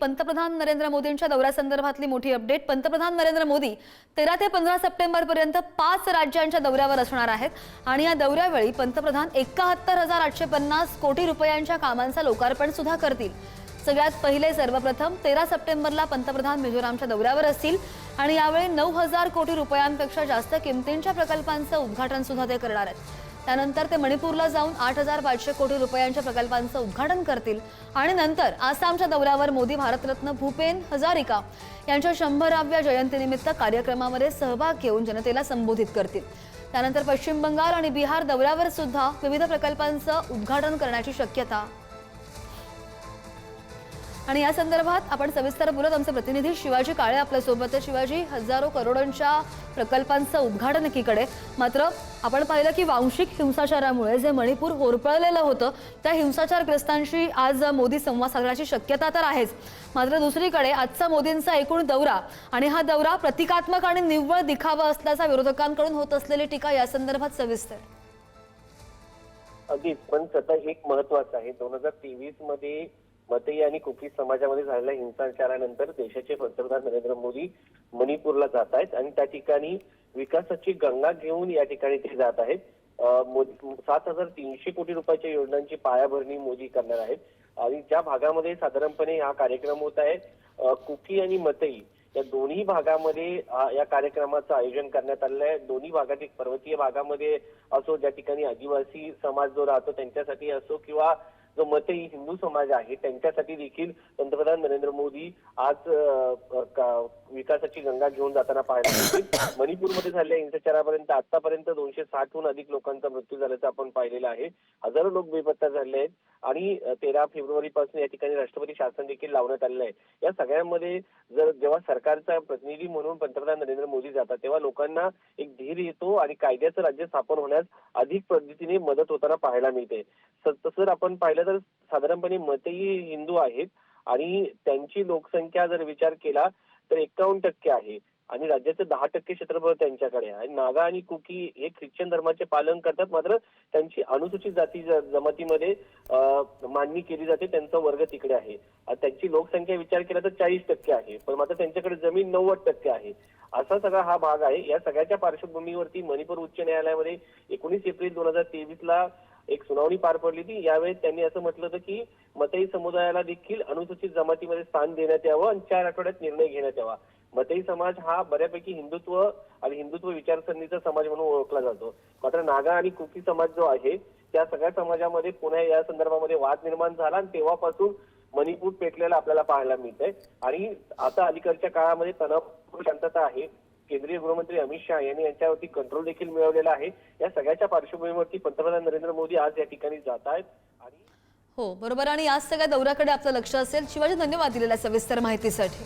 पंतप्रधान नरेंद्र मोदींच्या दौऱ्यासंदर्भातली मोठी अपडेट पंतप्रधान नरेंद्र मोदी तेरा ते पंधरा सप्टेंबरपर्यंत पाच राज्यांच्या दौऱ्यावर असणार आहेत. आणि या दौऱ्यावेळी पंतप्रधान एकाहत्तर हजार आठशे पन्नास कोटी रुपयांच्या कामांचं लोकार्पण सुद्धा करतील. सगळ्यात पहिले सर्वप्रथम तेरा सप्टेंबरला पंतप्रधान मिझोरामच्या दौऱ्यावर असतील. आणि यावेळी नऊ हजार कोटी रुपयांपेक्षा जास्त किमतींच्या प्रकल्पांचं उद्घाटन सुद्धा ते करणार आहेत. त्यानंतर ते मणिपूरला जाऊन आठ हजार पाचशे कोटी रुपयांच्या प्रकल्पांचं उद्घाटन करतील. आणि नंतर आसामच्या दौऱ्यावर मोदी भारतरत्न भूपेन हजारिका यांच्या शंभराव्या जयंतीनिमित्त कार्यक्रमामध्ये सहभाग घेऊन जनतेला संबोधित करतील. त्यानंतर पश्चिम बंगाल आणि बिहार दौऱ्यावर सुद्धा विविध प्रकल्पांचं उद्घाटन करण्याची शक्यता आणि या संदर्भात आपण सविस्तर बोलत आमचे प्रतिनिधी शिवाजी काळे आपल्यासोबत शिवाजी हजारो करोडांच्या प्रकल्पांचं उद्घाटन एकीकडे. मात्र आपण पाहिलं की वांशिक हिंसाचारामुळे जे मणिपूर होरपळलेलं होतं त्या हिंसाचारग्रस्तांशी आज मोदी संवाद साधण्याची शक्यता तर आहेच. मात्र दुसरीकडे आजचा मोदींचा एकूण दौरा आणि हा दौरा प्रतिकात्मक आणि निव्वळ दिखावा असल्याचा विरोधकांकडून होत असलेली टीका या संदर्भात सविस्तर. अगदीच पण सतत एक महत्वाचं आहे. दोन हजार तेवीसमध्ये मतई आणि कुकी समाजामध्ये झालेल्या हिंसाचारानंतर देशाचे पंतप्रधान नरेंद्र मोदी मणिपूरला जात आहेत आणि त्या ठिकाणी विकासाची गंगा घेऊन या ठिकाणी ते जात आहेत. सात हजार तीनशे कोटी रुपयाच्या योजनांची पायाभरणी मोदी करणार आहेत. आणि ज्या भागामध्ये साधारणपणे हा कार्यक्रम होत आहे कुकी आणि मतई या दोन्ही भागामध्ये या कार्यक्रमाचं आयोजन करण्यात आलेलं आहे. दोन्ही भागातील पर्वतीय भागामध्ये असो ज्या ठिकाणी आदिवासी समाज जो राहतो त्यांच्यासाठी असो किंवा जो मतही हिंदू समाज आहे त्यांच्यासाठी देखील पंतप्रधान नरेंद्र मोदी आज विकासाची गंगा घेऊन जाताना पाहायला मिळतील. मणिपूरमध्ये झालेल्या हिंसाचारापर्यंत आतापर्यंत दोनशे साठहून अधिक लोकांचा मृत्यू झाल्याचं आपण पाहिलेलं आहे. हजारो लोक बेपत्ता झाले आहेत आणि तेरा फेब्रुवारी पासून या ठिकाणी राष्ट्रपती शासन देखील लावण्यात आलेलं आहे. या सगळ्यामध्ये जर जेव्हा सरकारचा प्रतिनिधी म्हणून पंतप्रधान नरेंद्र मोदी जातात तेव्हा लोकांना एक धीर येतो आणि कायद्याचं राज्य स्थापन होण्यास अधिक पद्धतीने मदत होताना पाहायला मिळते. तसं जर आपण पाहिलं तर साधारणपणे मतही हिंदू आहेत आणि त्यांची लोकसंख्या जर विचार केला तर एकावन्न टक्के आहे आणि राज्याचं दहा टक्के क्षेत्रफळ त्यांच्याकडे आहे. आणि नागा आणि कुकी हे ख्रिश्चन धर्माचे पालन करतात मात्र त्यांची अनुसूचित जाती जमातीमध्ये मांडणी केली जाते त्यांचा वर्ग तिकडे आहे. आणि त्यांची लोकसंख्या विचार केला तर चाळीस टक्के आहे पण मात्र त्यांच्याकडे जमीन नव्वद टक्के आहे. असा सगळा हा भाग आहे. या सगळ्याच्या पार्श्वभूमीवरती मणिपूर उच्च न्यायालयामध्ये एकोणीस एप्रिल दोन हजार तेवीस ला एक सुनावणी पार पडली होती. यावेळी त्यांनी असं म्हटलं होतं की मतई समुदायाला देखील अनुसूचित जमातीमध्ये स्थान देण्यात यावं आणि चार आठवड्यात निर्णय घेण्यात यावा. मतई समाज हा बऱ्यापैकी हिंदुत्व आणि हिंदुत्व विचारसरणीचा समाज म्हणून ओळखला जातो. मात्र नागा आणि कुकी समाज जो आहे त्या सगळ्या समाजामध्ये पुन्हा या संदर्भामध्ये वाद निर्माण झाला आणि तेव्हापासून मणिपूर पेटलेला आपल्याला पाहायला मिळतंय. आणि आता अलीकडच्या काळामध्ये तणाव शांतता आहे. केंद्रीय गृहमंत्री अमित शहा यांनी यांच्यावरती कंट्रोल देखील मिळवलेला आहे. या सगळ्याच्या पार्श्वभूमीवरती पंतप्रधान नरेंद्र मोदी आज या ठिकाणी जात आहेत आणि हो बरोबर. आणि आज सगळ्या दौऱ्याकडे आपलं लक्ष असेल शिवाजी धन्यवाद दिलेल्या सविस्तर माहितीसाठी.